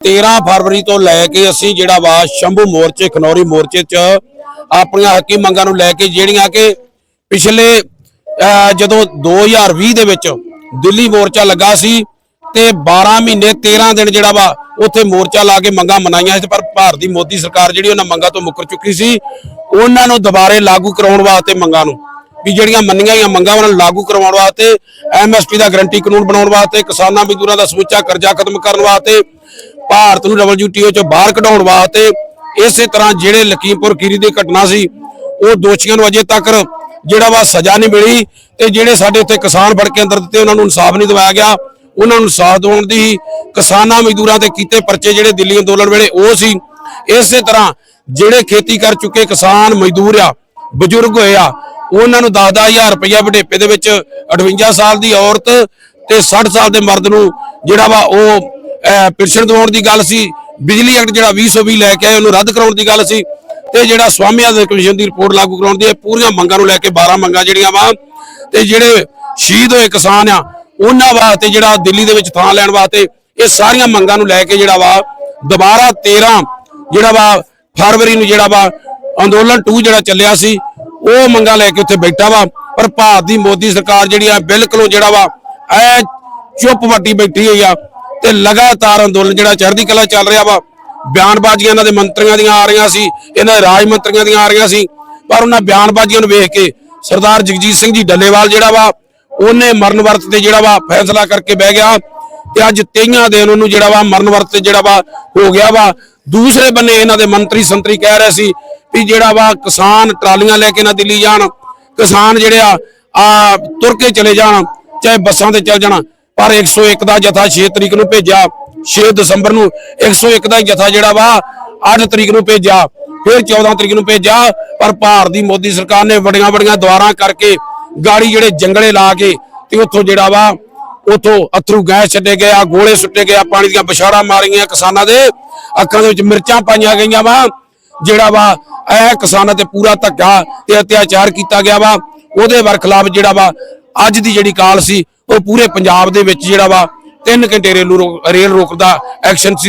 13 ਫਰਵਰੀ ਤੋਂ ਲੈ ਕੇ ਅਸੀਂ ਜਿਹੜਾ ਵਾ ਸ਼ੰਭੂ ਮੋਰਚੇ ਖਨੌਰੀ ਮੋਰਚੇ 'ਚ ਆਪਣੀਆਂ ਹੱਕੀ ਮੰਗਾਂ ਨੂੰ ਲੈ ਕੇ ਜਿਹੜੀਆਂ ਕਿ ਪਿਛਲੇ ਅਹ, ਜਦੋਂ 2020 ਦੇ ਵਿੱਚ ਦਿੱਲੀ ਮੋਰਚਾ ਲੱਗਾ ਸੀ ਤੇ 12 ਮਹੀਨੇ 13 ਦਿਨ ਜਿਹੜਾ ਵਾ ਉੱਥੇ ਮੋਰਚਾ ਲਾ ਕੇ ਮੰਗਾਂ ਮਨਾਈਆਂ ਸੀ ਪਰ ਭਾਰਤੀ ਮੋਦੀ ਸਰਕਾਰ ਜਿਹੜੀ ਉਹਨਾਂ ਮੰਗਾਂ ਤੋਂ ਮੁੱਕਰ ਚੁੱਕੀ ਸੀ ਉਹਨਾਂ ਨੂੰ ਦੁਬਾਰੇ ਲਾਗੂ ਕਰਾਉਣ ਵਾਸਤੇ ਮੰਗਾਂ ਨੂੰ ਵੀ ਜਿਹੜੀਆਂ ਮੰਨੀਆਂ ਹੋਈਆਂ ਮੰਗਾਂ ਉਹਨਾਂ ਨੂੰ ਲਾਗੂ ਕਰਵਾਉਣ ਵਾਸਤੇ ਐਮਐਸਪੀ ਦਾ ਗਰੰਟੀ ਕਾਨੂੰਨ ਬਣਾਉਣ ਵਾਸਤੇ ਕਿਸਾਨਾਂ ਮਜ਼ਦੂਰਾਂ ਦਾ ਸਮੁੱਚਾ ਕਰਜ਼ਾ ਖਤਮ ਕਰਨ ਵਾਸਤੇ ਭਾਰਤ ਨੂੰ ਡਬਲਯੂਟੀਓ ਚੋਂ ਬਾਹਰ ਕਢਾਉਣ ਵਾਸਤੇ ਇਸੇ ਤਰ੍ਹਾਂ ਜਿਹੜੇ ਲਖੀਮਪੁਰ ਖੀਰੀ ਦੀ ਘਟਨਾ ਸੀ, ਉਹ ਦੋਸ਼ੀਆਂ ਨੂੰ ਅਜੇ ਤੱਕ ਜਿਹੜਾ ਵਾ ਸਜ਼ਾ ਨਹੀਂ ਮਿਲੀ ਤੇ ਜਿਹੜੇ ਸਾਡੇ ਉੱਤੇ ਕਿਸਾਨ ਫੜ ਕੇ ਅੰਦਰ ਦਿੱਤੇ, ਉਹਨਾਂ ਨੂੰ ਇਨਸਾਫ ਨਹੀਂ ਦਿਵਾਇਆ ਗਿਆ। ਉਹਨਾਂ ਨੂੰ ਇਨਸਾਫ ਦਿਵਾਉਣ ਦੀ ਕਿਸਾਨਾਂ ਮਜ਼ਦੂਰਾਂ ਤੇ ਕੀਤੇ ਪਰਚੇ ਜਿਹੜੇ ਦਿੱਲੀ ਅੰਦੋਲਨ ਵੇਲੇ ਉਹ ਸੀ। ਇਸੇ ਤਰ੍ਹਾਂ ਜਿਹੜੇ ਖੇਤੀ ਕਰ ਚੁੱਕੇ ਕਿਸਾਨ ਮਜ਼ਦੂਰ ਆ, ਬਜ਼ੁਰਗ ਹੋਏ ਆ, ਉਹਨਾਂ ਨੂੰ 10-10000 ਰੁਪਇਆ ਵਡੇਪੇ ਦੇ ਵਿੱਚ 58 ਸਾਲ ਦੀ ਔਰਤ ਤੇ 60 ਸਾਲ ਦੇ ਮਰਦ ਨੂੰ ਜਿਹੜਾ ਵਾ ਉਹ ਅਹ, ਪਿਲਸਣ ਦਿਵਾਉਣ ਦੀ ਗੱਲ ਸੀ। ਬਿਜਲੀ ਐਕਟ ਜਿਹੜਾ 2020 ਲੈ ਕੇ ਆਏ ਉਹਨੂੰ ਰੱਦ ਕਰਾਉਣ ਦੀ ਗੱਲ ਸੀ। ਤੇ ਜਿਹੜਾ ਸਵਾਮੀਆਂ ਦੇ ਕਮਿਸ਼ਨ ਦੀ ਰਿਪੋਰਟ ਲਾਗੂ ਕਰਾਉਣ ਦੀ ਇਹ ਪੂਰੀਆਂ ਮੰਗਾਂ ਨੂੰ ਲੈ ਕੇ 12 ਮੰਗਾਂ ਜਿਹੜੀਆਂ ਵਾ ਤੇ ਜਿਹੜੇ ਸ਼ਹੀਦ ਹੋਏ ਕਿਸਾਨ ਆ ਉਹਨਾਂ ਵਾਸਤੇ ਜਿਹੜਾ ਦਿੱਲੀ ਦੇ ਵਿੱਚ ਥਾਂ ਲੈਣ ਵਾਸਤੇ ਇਹ ਸਾਰੀਆਂ ਮੰਗਾਂ ਨੂੰ ਲੈ ਕੇ ਜਿਹੜਾ ਵਾ ਦੁਬਾਰਾ 13 ਜਿਹੜਾ ਵਾ ਫਰਵਰੀ ਨੂੰ ਜਿਹੜਾ ਵਾ ਅੰਦੋਲਨ 2 ਜਿਹੜਾ ਚੱਲਿਆ ਸੀ ਉਹ ਮੰਗਾਂ ਲੈ ਕੇ ਉੱਥੇ ਬੈਠਾ ਵਾ। ਪਰ ਭਾਰਤ ਦੀ ਮੋਦੀ ਸਰਕਾਰ ਜਿਹੜੀ ਆ ਬਿਲਕੁਲ ਜਿਹੜਾ ਵਾ ਐ ਚੁੱਪ ਵੱਟੀ ਬੈਠੀ ਹੋਈ ਆ। ਤੇ ਲਗਾਤਾਰ ਅੰਦੋਲਨ ਜਿਹੜਾ ਚੜ੍ਹਦੀ ਕਲਾ ਚੱਲ ਰਿਹਾ ਵਾ, ਬਿਆਨਬਾਜ਼ੀਆਂ ਇਹਨਾਂ ਦੇ ਮੰਤਰੀਆਂ ਦੀਆਂ ਆ ਰਹੀਆਂ ਸੀ, ਇਹਨਾਂ ਦੇ ਰਾਜ ਮੰਤਰੀਆਂ ਦੀਆਂ ਆ ਰਹੀਆਂ ਸੀ, ਪਰ ਉਹਨਾਂ ਬਿਆਨਬਾਜ਼ੀਆਂ ਨੂੰ ਵੇਖ ਕੇ ਸਰਦਾਰ ਜਗਜੀਤ ਸਿੰਘ ਜੀ ਡੱਲੇਵਾਲ ਜਿਹੜਾ ਵਾ, ਉਹਨੇ ਮਰਨ ਵਰਤ ਤੇ ਜਿਹੜਾ ਵਾ ਫੈਸਲਾ ਕਰਕੇ ਬਹਿ ਗਿਆ ਤੇ ਅੱਜ 23 ਦਿਨ ਉਹਨੂੰ ਜਿਹੜਾ ਵਾ ਮਰਨ ਵਰਤ ਤੇ ਜਿਹੜਾ ਵਾ ਹੋ ਗਿਆ ਵਾ। ਦੂਸਰੇ ਬੰਨੇ ਇਹਨਾਂ ਦੇ ਮੰਤਰੀ ਸੰਤਰੀ ਕਹਿ ਰਹੇ ਸੀ ਵੀ ਜਿਹੜਾ ਵਾ ਕਿਸਾਨ ਟਰਾਲੀਆਂ ਲੈ ਕੇ ਨਾ ਦਿੱਲੀ ਜਾਣ, ਕਿਸਾਨ ਜਿਹੜੇ ਆ ਆ ਤੁਰ ਕੇ ਚਲੇ ਜਾਣ, ਚਾਹੇ ਬੱਸਾਂ ਤੇ ਚੱਲ ਜਾਣ ਪਰ 101 ਦਾ ਜਥਾ 6 ਤਰੀਕ ਨੂੰ ਭੇਜਿਆ। 6 ਦਸੰਬਰ ਨੂੰ 101 ਦਾ ਜਥਾ ਜਿਹੜਾ ਵਾ 8 ਤਰੀਕ ਨੂੰ ਭੇਜਿਆ, ਫਿਰ 14 ਤਰੀਕ ਨੂੰ ਭੇਜਿਆ। ਪਰ ਭਾਰਤ ਦੀ ਮੋਦੀ ਸਰਕਾਰ ਨੇ ਵੱਡੀਆਂ ਵੱਡੀਆਂ ਦੁਆਰਾਂ ਕਰਕੇ ਗਾੜੀ ਜਿਹੜੇ ਜੰਗਲੇ ਲਾ ਕੇ ਤੇ ਉੱਥੋਂ ਜਿਹੜਾ ਵਾ, ਉੱਥੋਂ ਅਥਰੂ ਗੈਸ ਛੱਡੇ ਗਏ, ਆ ਗੋਲੇ ਸੁੱਟੇ ਗਏ, ਆ ਪਾਣੀ ਦੀਆਂ ਬਸ਼ਾਰਾਂ ਮਾਰੀਆਂ ਕਿਸਾਨਾਂ ਦੇ। ਅੱਖਾਂ ਦੇ ਵਿੱਚ ਮਿਰਚਾਂ ਪਾਈਆਂ ਗਈਆਂ ਵਾ। ਜਿਹੜਾ ਵਾ, ਇਹ ਕਿਸਾਨਾਂ ਤੇ ਪੂਰਾ ਧੱਕਾ ਤੇ ਅਤਿਆਚਾਰ ਕੀਤਾ ਗਿਆ ਵਾ। ਉਹਦੇ ਵਰਖਲਾਫ ਜਿਹੜਾ ਵਾ ਅੱਜ ਦੀ ਜਿਹੜੀ ਕਾਲ ਸੀ, ਉਹ ਪੂਰੇ ਪੰਜਾਬ ਦੇ ਵਿੱਚ ਜਿਹੜਾ ਵਾ, ਤਿੰਨ ਘੰਟੇ ਰੇਲ ਰੋਕ- ਰੇਲ ਰੋਕ ਦਾ ਐਕਸ਼ਨ ਸੀ।